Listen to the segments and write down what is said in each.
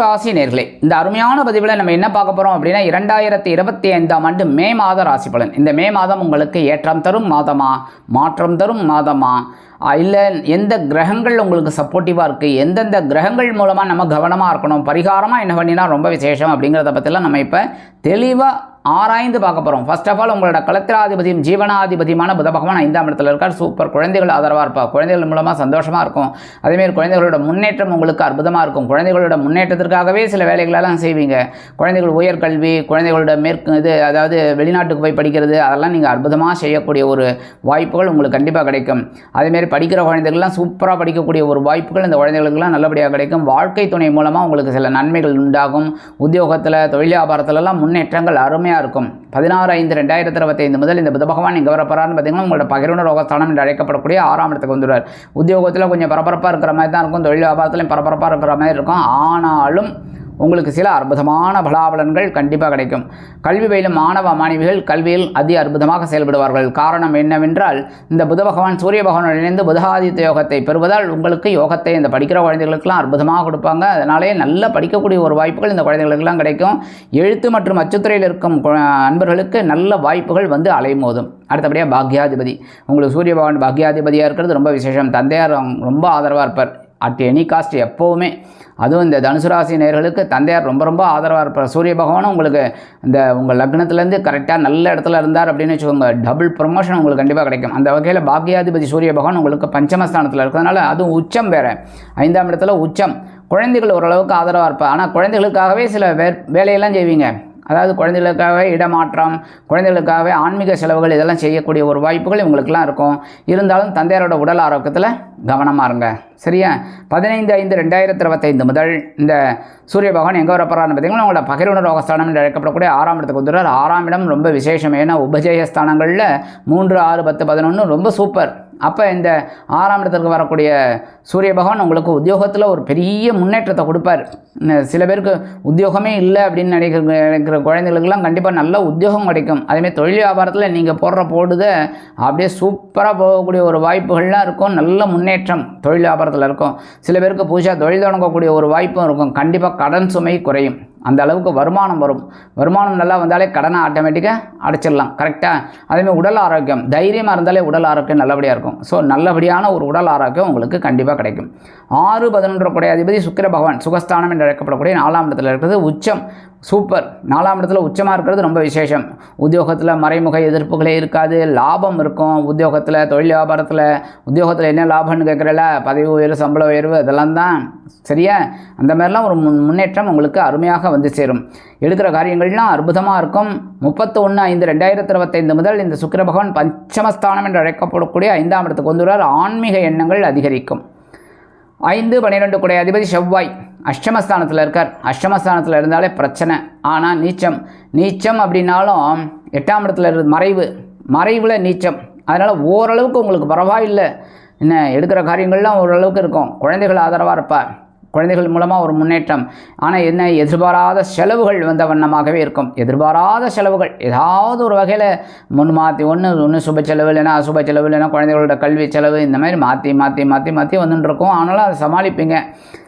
ராசி நேர்களே இந்த அருமையான பதிவில் நம்ம என்ன பார்க்க போகிறோம் அப்படின்னா இரண்டாயிரத்தி இருபத்தி ஐந்தாம் ஆண்டு மே மாத ராசி பலன். இந்த மே மாதம் உங்களுக்கு ஏற்றம் தரும் மாதமா? மாற்றம் தரும் மாதமா? இல்லை எந்த கிரகங்கள் உங்களுக்கு சப்போர்ட்டிவாக இருக்குது எந்தெந்த கிரகங்கள் மூலமாக நம்ம கவனமாக இருக்கணும்? பரிகாரமாக என்ன பண்ணினா ரொம்ப விசேஷம் அப்படிங்கிறத பற்றிலாம் நம்ம இப்போ தெளிவாக ஆராய்ந்து பார்க்க போகிறோம் ஃபர்ஸ்ட் ஆஃப் ஆல் உங்களோட கலத்திராதிபதியும் ஜீவனாதிபதியுமான புத பகவான் ஐந்தாம் இடத்துல இருக்கார். சூப்பர் குழந்தைகள் ஆதரவாக இருப்பா குழந்தைகள் மூலமாக சந்தோஷமாக இருக்கும். அதேமாரி குழந்தைகளோட முன்னேற்றம் உங்களுக்கு அற்புதமாக இருக்கும். குழந்தைகளோட முன்னேற்றத்திற்காகவே சில வேலைகளெல்லாம் செய்வீங்க. குழந்தைகள் உயர்கல்வி குழந்தைகளோட மேற்கு இது அதாவது வெளிநாட்டுக்கு போய் படிக்கிறது அதெல்லாம் நீங்கள் அற்புதமாக செய்யக்கூடிய ஒரு வாய்ப்புகள் உங்களுக்கு கண்டிப்பாக கிடைக்கும். அதேமாரி படிக்கிற குழந்தைகள்லாம் சூப்பராக படிக்கக்கூடிய ஒரு வாய்ப்புகள் இந்த குழந்தைகளுக்கெல்லாம் நல்லபடியாக கிடைக்கும். வாழ்க்கை துணை மூலமாக உங்களுக்கு சில நன்மைகள் உண்டாகும். உத்தியோகத்தில் தொழில் வியாபாரத்திலலாம் முன்னேற்றங்கள் அருமையாக இருக்கும். பதினாறு ஐந்து ரெண்டாயிரத்தி இருபத்தைந்து முதல் இந்த புத பகவான் இங்கே வரப்போறான்னு பார்த்தீங்கன்னா உங்களோட பகிர்வு ரோகஸ்தானம் என்று அழைக்கப்படக்கூடிய ஆறாம் இடத்துக்கு வந்துடுவார். உத்தியோகத்தில் கொஞ்சம் பரபரப்பாக இருக்கிற மாதிரி தான் இருக்கும். தொழில் வியாபாரத்துலையும் பரபரப்பாக இருக்கிற மாதிரி இருக்கும். ஆனாலும் உங்களுக்கு சில அற்புதமான பலாபலன்கள் கண்டிப்பாக கிடைக்கும். கல்வி பயிலும் மாணவ மாணவிகள் கல்வியில் அதி அற்புதமாக செயல்படுவார்கள். காரணம் என்னவென்றால் இந்த புத பகவான் சூரிய பகவானுடன் இணைந்து புதகாதித்ய யோகத்தை பெறுவதால் உங்களுக்கு யோகத்தை இந்த படிக்கிற குழந்தைகளுக்கெல்லாம் அற்புதமாக கொடுப்பாங்க. அதனாலே நல்ல படிக்கக்கூடிய ஒரு வாய்ப்புகள் இந்த குழந்தைகளுக்கெல்லாம் கிடைக்கும். எழுத்து மற்றும் அச்சுத்துறையில் இருக்கும் அன்பர்களுக்கு நல்ல வாய்ப்புகள் வந்து அலைமோதும். அடுத்தபடியாக பாக்யாதிபதி. உங்களுக்கு சூரிய பகவான் பாக்யாதிபதியாக இருக்கிறது ரொம்ப விசேஷம். தந்தையார் ரொம்ப ஆதரவாக இருப்பார். அட் எனி காஸ்ட் எப்போவுமே. அதுவும் இந்த தனுசு ராசி நேர்களுக்கு தந்தையார் ரொம்ப ரொம்ப ஆதரவாக இருப்பார். சூரிய பகவானும் உங்களுக்கு இந்த உங்கள் லக்னத்துலேருந்து கரெக்டாக நல்ல இடத்துல இருந்தார் அப்படின்னு வச்சுக்கோங்க. டபுள் ப்ரொமோஷன் உங்களுக்கு கண்டிப்பாக கிடைக்கும். அந்த வகையில் பாக்கியாதிபதி சூரிய பகவான் உங்களுக்கு பஞ்சமஸ்தானத்தில் இருக்கிறதுனால அதுவும் உச்சம் வேறு. ஐந்தாம் இடத்துல உச்சம். குழந்தைகள் ஓரளவுக்கு ஆதரவாக இருப்பார். ஆனால் குழந்தைகளுக்காகவே சில வே வேலையெல்லாம் செய்வீங்க. அதாவது குழந்தைகளுக்காகவே இடமாற்றம் குழந்தைகளுக்காகவே ஆன்மீக செலவுகள் இதெல்லாம் செய்யக்கூடிய ஒரு வாய்ப்புகள் இவங்களுக்கெல்லாம் இருக்கும். இருந்தாலும் தந்தையாரோட உடல் ஆரோக்கியத்தில் கவனமாக இருங்க. சரியா? பதினைந்து ஐந்து ரெண்டாயிரத்தி இருபத்தைந்து முதல் இந்த சூரிய பகவான் எங்கே வரப்போறான்னு பார்த்தீங்கன்னா உங்களோட பகிர்வுணர் ரோகஸ்தானம் என்று அழைக்கப்படக்கூடிய ஆறாம் இடத்துக்கு வந்துடுறார். ஆறாம் இடம் ரொம்ப விசேஷம். ஏன்னா உபஜய ஸ்தானங்களில் மூன்று ஆறு பத்து பதினொன்று ரொம்ப சூப்பர் அப்போ இந்த ஆறாம் இடத்திற்கு வரக்கூடிய சூரிய பகவான் உங்களுக்கு உத்தியோகத்தில் ஒரு பெரிய முன்னேற்றத்தை கொடுப்பார். சில பேருக்கு உத்தியோகமே இல்லை அப்படின்னு நினைக்கிற நினைக்கிற குழந்தைகளுக்கெல்லாம் கண்டிப்பாக நல்ல உத்தியோகம் கிடைக்கும். அதேமாதிரி தொழில் வியாபாரத்தில் நீங்கள் போடுற போடுத அப்படியே சூப்பராக போகக்கூடிய ஒரு வாய்ப்புகள்லாம் இருக்கும். நல்ல முன்னேற்றம் தொழில் வியாபாரத்தில் இருக்கும். சில பேருக்கு புதுசாக தொழில் தொடங்கக்கூடிய ஒரு வாய்ப்பும் இருக்கும். கண்டிப்பாக கடன் சுமை குறையும். அந்த அளவுக்கு வருமானம் வரும். வருமானம் நல்லா வந்தாலே கடனை ஆட்டோமேட்டிக்காக அடைச்சிடலாம். கரெக்டாக அதேமாதிரி உடல் ஆரோக்கியம். தைரியமாக இருந்தாலே உடல் ஆரோக்கியம் நல்லபடியாக இருக்கும். ஸோ நல்லபடியான ஒரு உடல் ஆரோக்கியம் உங்களுக்கு கண்டிப்பாக கிடைக்கும். ஆறு பதினொன்று கூடிய அதிபதி சுக்கிர பகவான் சுகஸ்தானம் என்று அழைக்கப்படக்கூடிய நாலாம் இடத்துல இருக்கிறது உச்சம். சூப்பர். நாலாம் இடத்துல உச்சமாக இருக்கிறது ரொம்ப விசேஷம். உத்தியோகத்தில் மறைமுக எதிர்ப்புகளே இருக்காது. லாபம் இருக்கும். உத்தியோகத்தில் தொழில் வியாபாரத்தில் உத்தியோகத்தில் என்ன லாபம்னு கேட்குறல பதவி உயர்வு சம்பள உயர்வு அதெல்லாம் தான். சரியா? அந்த மாதிரிலாம் ஒரு முன் முன்னேற்றம் உங்களுக்கு அருமையாக வந்து சேரும். எடுக்கிற காரியங்கள்லாம் அற்புதமாக இருக்கும். முப்பத்து ஒன்று ஐந்து ரெண்டாயிரத்தி இருபத்தைந்து முதல் இந்த சுக்கிர பகவான் பஞ்சமஸ்தானம் என்று அழைக்கப்படக்கூடிய ஐந்தாம் இடத்துக்கு வந்துள்ளார் ஆன்மீக எண்ணங்கள் அதிகரிக்கும். ஐந்து பன்னிரெண்டு குடை அதிபதி செவ்வாய் அஷ்டமஸ்தானத்தில் இருக்கார். அஷ்டமஸ்தானத்தில் இருந்தாலே பிரச்சனை. ஆனால் நீச்சம். நீச்சம் அப்படின்னாலும் எட்டாம் இடத்துல இரு மறைவு. மறைவில் நீச்சம். அதனால் ஓரளவுக்கு உங்களுக்கு பரவாயில்லை. என்ன எடுக்கிற காரியங்கள்லாம் ஓரளவுக்கு இருக்கும். குழந்தைகள் ஆதரவாக இருப்பார் குழந்தைகள் மூலமாக ஒரு முன்னேற்றம். ஆனால் என்ன? எதிர்பாராத செலவுகள் வந்த வண்ணமாகவே இருக்கும். எதிர்பாராத செலவுகள். ஏதாவது ஒரு வகையில் முன் மாற்றி ஒன்று ஒன்று சுப செலவு இல்லைன்னா அசுப செலவு இல்லைன்னா குழந்தைகளோட கல்வி செலவு இந்த மாதிரி மாற்றி மாற்றி மாற்றி மாற்றி வந்துட்டுருக்கோம் ஆனாலும் அதை சமாளிப்பீங்க.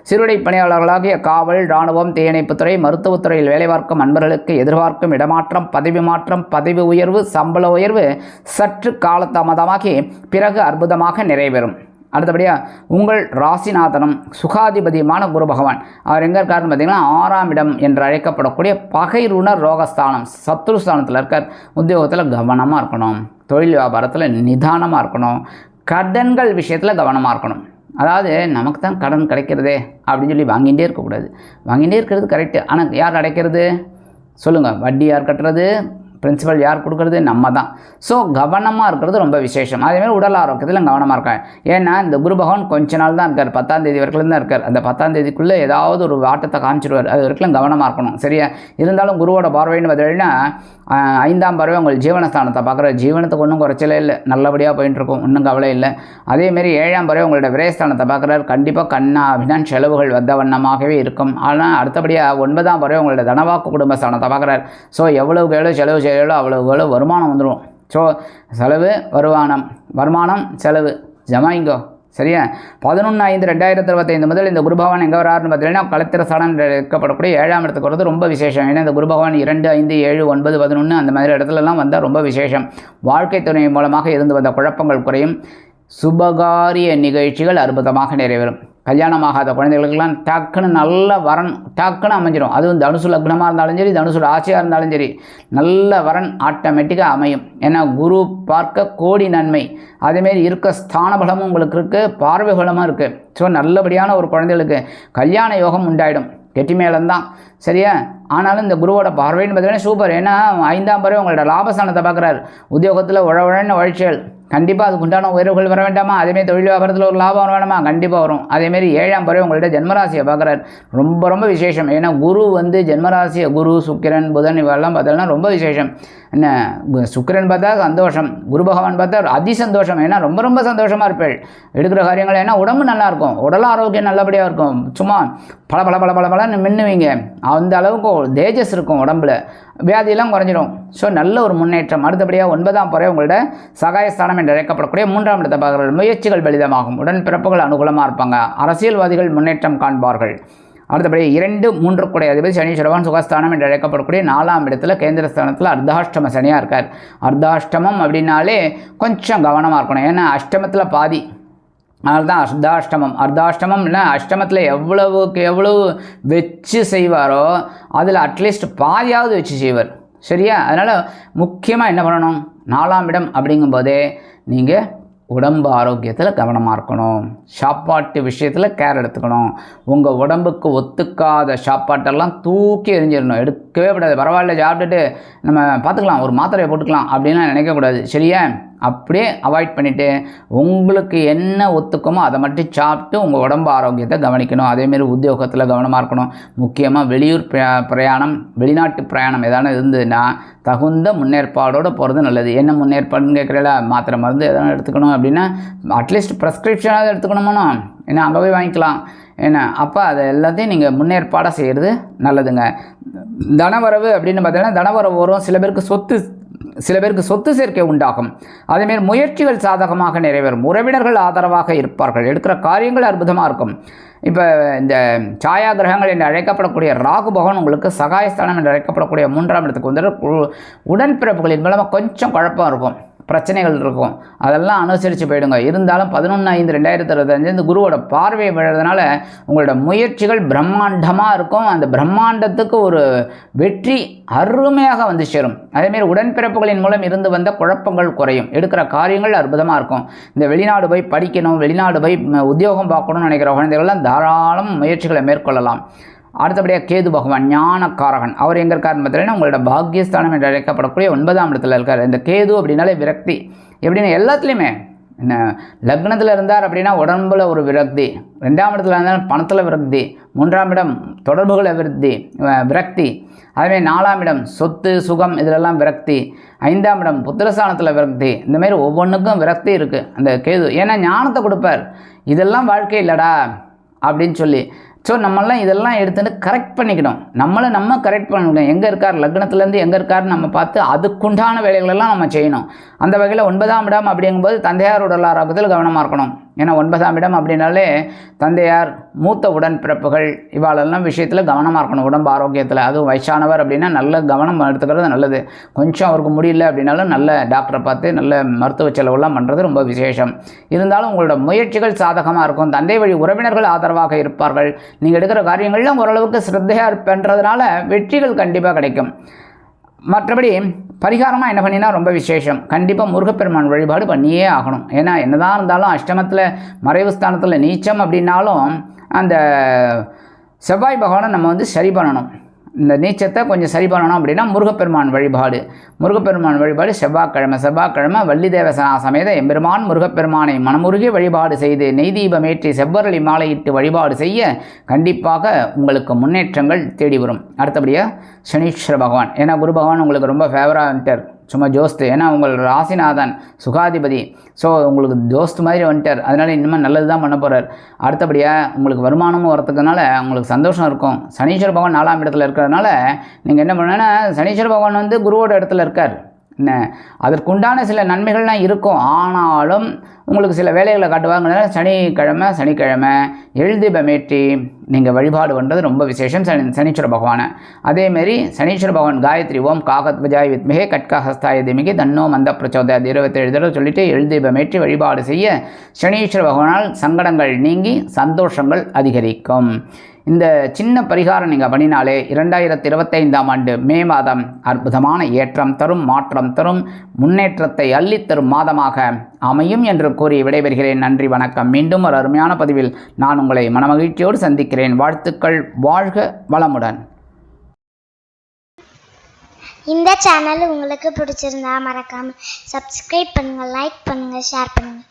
சிறுடை பணியாளர்களாகிய காவல் இராணுவம் தீயணைப்புத்துறை மருத்துவத்துறையில் வேலை பார்க்கும் அன்பர்களுக்கு எதிர்பார்க்கும் இடமாற்றம் பதவி மாற்றம் பதவி உயர்வு சம்பள உயர்வு சற்று காலதாமதமாகி பிறகு அற்புதமாக நிறைவேறும். அடுத்தபடியாக உங்கள் ராசிநாதனும் சுகாதிபதியுமான குரு பகவான். அவர் எங்கே இருக்காருன்னு பார்த்தீங்கன்னா ஆறாம் இடம் என்று அழைக்கப்படக்கூடிய பகைருணர் ரோகஸ்தானம் சத்ருஸ்தானத்தில் இருக்கார். உத்தியோகத்தில் கவனமாக இருக்கணும். தொழில் வியாபாரத்தில் நிதானமாக இருக்கணும். கடன்கள் விஷயத்தில் கவனமாக இருக்கணும். அதாவது நமக்கு தான் கடன் கிடைக்கிறதே அப்படின்னு சொல்லி வாங்கிகிட்டே இருக்கக்கூடாது. வாங்கிகிட்டே இருக்கிறது கரெக்டு ஆனால் யார் அடைக்கிறது? சொல்லுங்கள் வட்டி யார் கட்டுறது பிரின்சிபல் யார் கொடுக்குறது? நம்ம தான் ஸோ கவனமாக இருக்கிறது ரொம்ப விசேஷம். அதேமாதிரி உடல் ஆரோக்கியத்தில் கவனமாக இருக்கேன் ஏன்னா இந்த குரு பகவான் கொஞ்ச நாள் தான் இருக்கார். பத்தாம் தேதி வரைக்கும் தான் இருக்கார். அந்த பத்தாம் தேதிக்குள்ளே ஏதாவது ஒரு ஆட்டத்தை காமிச்சிடுவார் அது வரைக்கும் கவனமாக இருக்கணும். சரியா? இருந்தாலும் குருவோட பார்வைன்னு பார்த்தீங்கன்னா ஐந்தாம் பறவை உங்கள் ஜீவனஸ்தானத்தை பார்க்குற ஜீவனத்துக்கு ஒன்றும் குறைச்சலே இல்லை. நல்லபடியாக போயிட்டு இருக்கும். ஒன்றும் கவலை இல்லை. அதேமாரி ஏழாம் பறவை உங்களோட விரயஸ்தானத்தை பார்க்குறாரு. கண்டிப்பாக கண்ணா அப்படிதான் செலவுகள் வந்த வண்ணமாகவே இருக்கும். ஆனால் அடுத்தபடியாக ஒன்பதாம் பறவை உங்களோட தனவாக்கு குடும்பஸ்தானத்தை பார்க்குறாரு. ஸோ எவ்வளவுக்கு எவ்வளோ செலவு ஏழோ அவ்வளவு எவ்வளோ வருமானம் வந்துடும் ஸோ செலவு வருமானம். வருமானம் செலவு. ஜமாயிங்கோ சரியா? பதினொன்று ஐந்து ரெண்டாயிரத்தி இருபத்தைந்து முதல் இந்த குரு பகவான் எங்கே வராருன்னு பார்த்தீங்கன்னா களத்திர சடம் இருக்கப்படக்கூடிய ஏழாம் இடத்துக்கு வரது ரொம்ப விசேஷம். ஏன்னா இந்த குரு பகவான் இரண்டு ஐந்து ஏழு ஒன்பது பதினொன்று அந்த மாதிரி இடத்துலலாம் வந்தால் ரொம்ப விசேஷம். வாழ்க்கை துணை மூலமாக இருந்து வந்த குழப்பங்கள் குறையும். சுபகாரிய நிகழ்ச்சிகள் அற்புதமாக நிறைவேறும். கல்யாணமாகாத குழந்தைகளுக்கெல்லாம் டக்குன்னு நல்ல வரன் டக்குன்னு அமைஞ்சிடும் அதுவும் தனுசு லக்னமாக இருந்தாலும் சரி தனுசு ராசியாக இருந்தாலும் சரி நல்ல வரன் ஆட்டோமேட்டிக்காக அமையும். ஏன்னா குரு பார்க்க கோடி நன்மை. அதேமாரி இருக்க ஸ்தான பலமும் உங்களுக்கு இருக்குது பார்வை பலமும் இருக்குது ஸோ நல்லபடியான ஒரு குழந்தைகளுக்கு கல்யாண யோகம் உண்டாயிடும். கெட்டி மேளம்தான். சரியா? ஆனாலும் இந்த குருவோட பார்வைன்னு பார்த்தீங்கன்னா சூப்பர் ஏன்னா ஐந்தாம் பறவை உங்களோட லாபஸ்தானத்தை பார்க்குறாரு. உத்தியோகத்தில் உழவுழன்னு உழன்னு வழிச்சல் கண்டிப்பாக அதுக்கு உண்டான உயர்வுகள் வர வேண்டாமா? அதேமாரி தொழில் வியாபாரத்தில் ஒரு லாபம் வேணுமா? கண்டிப்பாக வரும். அதேமாரி ஏழாம் பறவை உங்கள்ட்ட ஜென்மராசியை பார்க்குறாரு. ரொம்ப ரொம்ப விசேஷம். ஏன்னா குரு வந்து ஜென்மராசியை குரு சுக்கிரன் புதன் இவெல்லாம் பார்த்தோம்னா ரொம்ப விசேஷம். என்ன? சுக்கிரன் பார்த்தா சந்தோஷம். குரு பகவான் பார்த்தா அதி சந்தோஷம். ஏன்னா ரொம்ப ரொம்ப சந்தோஷமாக இருப்பேள். எடுக்கிற காரியங்கள் ஏன்னா உடம்பு நல்லாயிருக்கும் உடல் ஆரோக்கியம் நல்லபடியாக இருக்கும். சும்மா பல பல பல பல பலன்னு மின்னுவீங்க. அந்த அளவுக்கு தேஜஸ் இருக்கும் உடம்புல. வியாதியெல்லாம் குறைஞ்சிடும். ஸோ நல்ல ஒரு முன்னேற்றம். அடுத்தபடியாக ஒன்பதாம் பறவை உங்களோட சகாயஸ்தானம் என்று அழைக்கப்படக்கூடிய மூன்றாம் இடத்தை பார்க்கிறார் முயற்சிகள் பலிதமாகும் உடன்பிறப்புகள் அனுகூலமாக இருப்பாங்க. அரசியல்வாதிகள் முன்னேற்றம் காண்பார்கள். அடுத்தபடி இரண்டு மூன்று கூடை அதிபதி சனீஸ்வரவான் சுகஸ்தானம் என்று அழைக்கப்படக்கூடிய நாலாம் இடத்துல கேந்திரஸ்தானத்தில் அர்த்தாஷ்டம சனியாக இருக்கார். அர்த்தாஷ்டமம் அப்படின்னாலே கொஞ்சம் கவனமாக இருக்கணும். ஏன்னா அஷ்டமத்தில் பாதி. அதனால தான் அர்த்தாஷ்டமம். அர்த்தாஷ்டமம்னா அஷ்டமத்தில் எவ்வளவுக்கு எவ்வளவு வச்சு செய்வாரோ அதில் அட்லீஸ்ட் பாதியாவது வச்சு செய்வார். சரியா? அதனால் முக்கியமாக என்ன பண்ணணும்? நாலாம் இடம் அப்படிங்கும்போதே நீங்கள் உடம்பு ஆரோக்கியத்தில் கவனமாக இருக்கணும். சாப்பாட்டு விஷயத்தில் கேர் எடுத்துக்கணும். உங்கள் உடம்புக்கு ஒத்துக்காத சாப்பாட்டெல்லாம் தூக்கி எரிஞ்சிடணும் எடுக்கவே கூடாது. பரவாயில்ல சாப்பிட்டுட்டு நம்ம பார்த்துக்கலாம். ஒரு மாத்திரையை போட்டுக்கலாம் அப்படின்லாம் நினைக்கக்கூடாது. சரியா? அப்படியே அவாய்ட் பண்ணிவிட்டு உங்களுக்கு என்ன ஒத்துக்குமோ அதை மட்டும் சாப்பிட்டு உங்கள் உடம்பு ஆரோக்கியத்தை கவனிக்கணும். அதேமாரி உத்தியோகத்தில் கவனமாக இருக்கணும். முக்கியமாக வெளியூர் பிரயாணம் வெளிநாட்டு பிரயாணம் எதாவது இருந்ததுன்னா தகுந்த முன்னேற்பாடோடு போகிறது நல்லது. என்ன முன்னேற்பாடுன்னு கேட்குறல மாத்திரை மருந்து எதனா எடுத்துக்கணும் அப்படின்னா அட்லீஸ்ட் ப்ரெஸ்கிரிப்ஷனாக எடுத்துக்கணுமோனா ஏன்னா அங்கே போய் வாங்கிக்கலாம். ஏன்னா அப்போ அதை எல்லாத்தையும் நீங்கள் முன்னேற்பாடாக செய்கிறது நல்லதுங்க. தனவரவு அப்படின்னு பார்த்தீங்கன்னா தனவரவு வரும். சில பேருக்கு சொத்து சில பேருக்கு சொத்து சேர்க்கை உண்டாகும். அதேமாரி முயற்சிகள் சாதகமாக நிறைவேறும். உறவினர்கள் ஆதரவாக இருப்பார்கள். எடுக்கிற காரியங்கள் அற்புதமாக இருக்கும். இப்போ இந்த சாயா கிரகங்கள் என்று அழைக்கப்படக்கூடிய ராகு பகவான் உங்களுக்கு சகாயஸ்தானம் என்று அழைக்கப்படக்கூடிய மூன்றாம் இடத்துக்கு வந்து உடன்பிறப்புகளின் மூலமாக கொஞ்சம் குழப்பம் இருக்கும். பிரச்சனைகள் இருக்கும். அதெல்லாம் அனுசரித்து போயிடுங்க. இருந்தாலும் பதினொன்று ஐந்து ரெண்டாயிரத்தி இருபத்தஞ்சு இந்த குருவோட பார்வை விழுறதுனால உங்களோட முயற்சிகள் பிரம்மாண்டமாக இருக்கும். அந்த பிரம்மாண்டத்துக்கு ஒரு வெற்றி அருமையாக வந்து சேரும். அதேமாரி உடன்பிறப்புகளின் மூலம் இருந்து வந்த குழப்பங்கள் குறையும். எடுக்கிற காரியங்கள் அற்புதமாக இருக்கும். இந்த வெளிநாடு போய் படிக்கணும் வெளிநாடு போய் உத்தியோகம் பார்க்கணும்னு நினைக்கிற குழந்தைகள்லாம் தாராளம் முயற்சிகளை மேற்கொள்ளலாம். அடுத்தபடியாக கேது பகவான் ஞானக்காரகன். அவர் எங்கே இருக்காருன்னு பார்த்தீங்கன்னா உங்களோட பாக்கியஸ்தானம் என்று அழைக்கப்படக்கூடிய ஒன்பதாம் இடத்துல இருக்கார். இந்த கேது அப்படின்னாலே விரக்தி. எப்படின்னா எல்லாத்துலேயுமே என்ன லக்னத்தில் இருந்தார் அப்படின்னா உடம்புல ஒரு விரக்தி. ரெண்டாம் இடத்துல இருந்தாலும் பணத்தில் விரக்தி. மூன்றாம் இடம் தொடர்புகளை விருத்தி விரக்தி. அதேமாதிரி நாலாம் இடம் சொத்து சுகம் இதிலெல்லாம் விரக்தி. ஐந்தாம் இடம் புத்திரஸ்தானத்தில் விரக்தி. இந்த மாதிரி ஒவ்வொன்றுக்கும் விரக்தி இருக்குது அந்த கேது. ஏன்னா ஞானத்தை கொடுப்பார். இதெல்லாம் வாழ்க்கை இல்லைடா அப்படின்னு சொல்லி. ஸோ நம்மளாம் இதெல்லாம் எடுத்துகிட்டு கரெக்ட் பண்ணிக்கணும் நம்மளை நம்ம கரெக்ட் பண்ணிக்கணும் எங்கே இருக்கார்? லக்னத்துலேருந்து எங்கே இருக்காருன்னு நம்ம பார்த்து அதுக்குண்டான வேலைகளெல்லாம் நம்ம செய்யணும். அந்த வகையில் ஒன்பதாம் இடம் அப்படிங்கும்போது தந்தையார் உடல் கவனமாக இருக்கணும். ஏன்னா ஒன்பதாம் இடம் அப்படின்னாலே தந்தையார் மூத்த உடன்பிறப்புகள் இவாளெல்லாம் விஷயத்தில் கவனமாக இருக்கணும் உடம்பு ஆரோக்கியத்தில். அதுவும் வயசானவர் அப்படின்னா நல்ல கவனம் எடுத்துக்கிறது நல்லது. கொஞ்சம் அவருக்கு முடியல அப்படின்னாலும் நல்ல டாக்டரை பார்த்து நல்ல மருத்துவ செலவுலாம் பண்ணுறது ரொம்ப விசேஷம். இருந்தாலும் உங்களோட முயற்சிகள் சாதகமாக இருக்கும். தந்தை வழி உறவினர்கள் ஆதரவாக இருப்பார்கள். நீங்கள் எடுக்கிற காரியங்கள்லாம் ஓரளவுக்கு ஸ்ரத்தையாக இருப்பன்றதுனால வெற்றிகள் கண்டிப்பாக கிடைக்கும். மற்றபடி பரிகாரமாக என்ன பண்ணினா ரொம்ப விசேஷம். கண்டிப்பாக முருகப்பெருமான் வழிபாடு பண்ணியே ஆகணும். ஏன்னா என்னதான் இருந்தாலும் அஷ்டமத்தில் மறைவு ஸ்தானத்தில் நீச்சம் அப்படின்னாலும் அந்த செவ்வாய் பகவானை நம்ம வந்து சரி பண்ணணும். இந்த நீச்சத்தை கொஞ்சம் சரி பண்ணணும் அப்படின்னா முருகப்பெருமான் வழிபாடு. முருகப்பெருமான் வழிபாடு செவ்வாய்க்கிழமை. செவ்வாய்க்கிழமை வள்ளி தேவசனா சமேத எம்பெருமான் முருகப்பெருமானை மனமுருகி வழிபாடு செய்து நெய் தீபமேற்றி செவ்வரளி மாலையிட்டு வழிபாடு செய்ய கண்டிப்பாக உங்களுக்கு முன்னேற்றங்கள் தேடி வரும் அடுத்தபடியாக சனீஸ்வர பகவான். ஏன்னா குரு பகவான் உங்களுக்கு ரொம்ப ஃபேவராக சும்மா ஜோஸ்து. ஏன்னா உங்கள் ராசிநாதன் சுகாதிபதி. ஸோ உங்களுக்கு ஜோஸ்து மாதிரி வந்துட்டார். அதனால் இனிமேல் நல்லது தான் பண்ண போகிறார் அடுத்தபடியாக உங்களுக்கு வருமானமும் வரத்துக்குனால உங்களுக்கு சந்தோஷம் இருக்கும். சனீஸ்வர பகவான் நாலாம் இடத்துல இருக்கிறதுனால நீங்கள் என்ன பண்ணுன்னா சனீஸ்வர பகவான் வந்து குருவோட இடத்துல இருக்கார். என்ன? அதற்குண்டான சில நன்மைகள்லாம் இருக்கும். ஆனாலும் உங்களுக்கு சில வேலைகளை காட்டுவாங்க சனிக்கிழமை சனிக்கிழமை எழுதிபமேட்டி நீங்கள் வழிபாடு பண்ணுறது ரொம்ப விசேஷம். சனி சனீஸ்வர பகவானை. அதேமாரி சனீஸ்வர பகவான் காயத்ரி ஓம் காகத் விஜாய் வித்மிகே கட்கஹஸ்தாய திமிகி தன்னோ மந்த பிரச்சோதயாத். இருபத்தேழு தடவை சொல்லிட்டு எழுதிபமேற்றி வழிபாடு செய்ய சனீஸ்வர பகவானால் சங்கடங்கள் நீங்கி சந்தோஷங்கள் அதிகரிக்கும். இந்த சின்ன பரிகாரம் நீங்கள் பண்ணினாலே இரண்டாயிரத்தி இருபத்தைந்தாம் ஆண்டு மே மாதம் அற்புதமான ஏற்றம் தரும் மாற்றம் தரும் முன்னேற்றத்தை அள்ளித்தரும் மாதமாக அமையும் என்று கூறி விடைபெறுகிறேன். நன்றி வணக்கம். மீண்டும் ஒரு அருமையான பதிவில் நான் உங்களை மனமகிழ்ச்சியோடு சந்திக்கிறேன். வாழ்த்துக்கள். வாழ்க வளமுடன். இந்த சேனல் உங்களுக்கு பிடிச்சிருந்தா மறக்காம சப்ஸ்கிரைப் பண்ணுங்க லைக் பண்ணுங்க ஷேர் பண்ணுங்க.